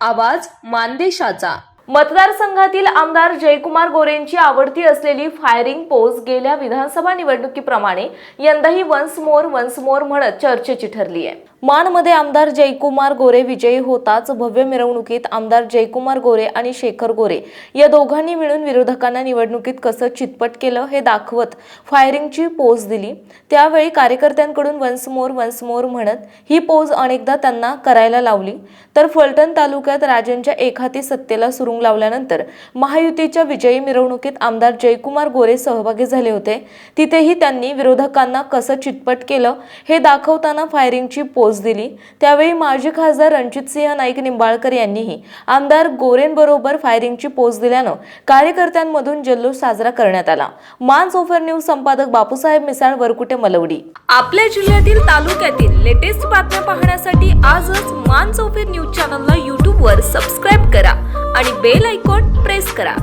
आवाज मानदेशाचा. मतदारसंघातील आमदार जयकुमार गोरेंची आवडती असलेली फायरिंग पोज गेल्या विधानसभा निवडणुकीप्रमाणे यंदाही वन्स मोर वन्स मोर म्हणत चर्चेची ठरली आहे मानमध्ये आमदार जयकुमार गोरे विजयी होताच भव्य मिरवणुकीत आमदार जयकुमार गोरे आणि शेखर गोरे या दोघांनी मिळून विरोधकांना निवडणुकीत कसं चितपट केलं हे दाखवत फायरिंगची पोज दिली. त्यावेळी कार्यकर्त्यांकडून वन्स मोर वन्स मोर म्हणत ही पोज अनेकदा त्यांना करायला लावली. तर फलटण तालुक्यात राजांच्या एकहाती सत्तेला सुरुंग लावल्यानंतर महायुतीच्या विजयी मिरवणुकीत आमदार जयकुमार गोरे सहभागी झाले होते. तिथेही त्यांनी विरोधकांना कसं चितपट केलं हे दाखवताना फायरिंगची पोज दिली. त्यावेळी माजी खासदार रणजितसिंह नाईक निंबाळकर यांनीही आमदार गोरेंबरोबर फायरिंगची पोज दिल्यानं कार्यकर्त्यांमधून जल्लोष साजरा करण्यात आला. मान सोफर न्यूज संपादक बापूसाहेब मिसाळ वरकुटे मलवडी. आपल्या जिल्ह्यातील तालुक्यातील लेटेस्ट बातम्या पाहण्यासाठी आजच मान सोफर न्यूज चॅनलला यूट्यूबवर सबस्क्राईब करा आणि बेल आयकॉन प्रेस करा.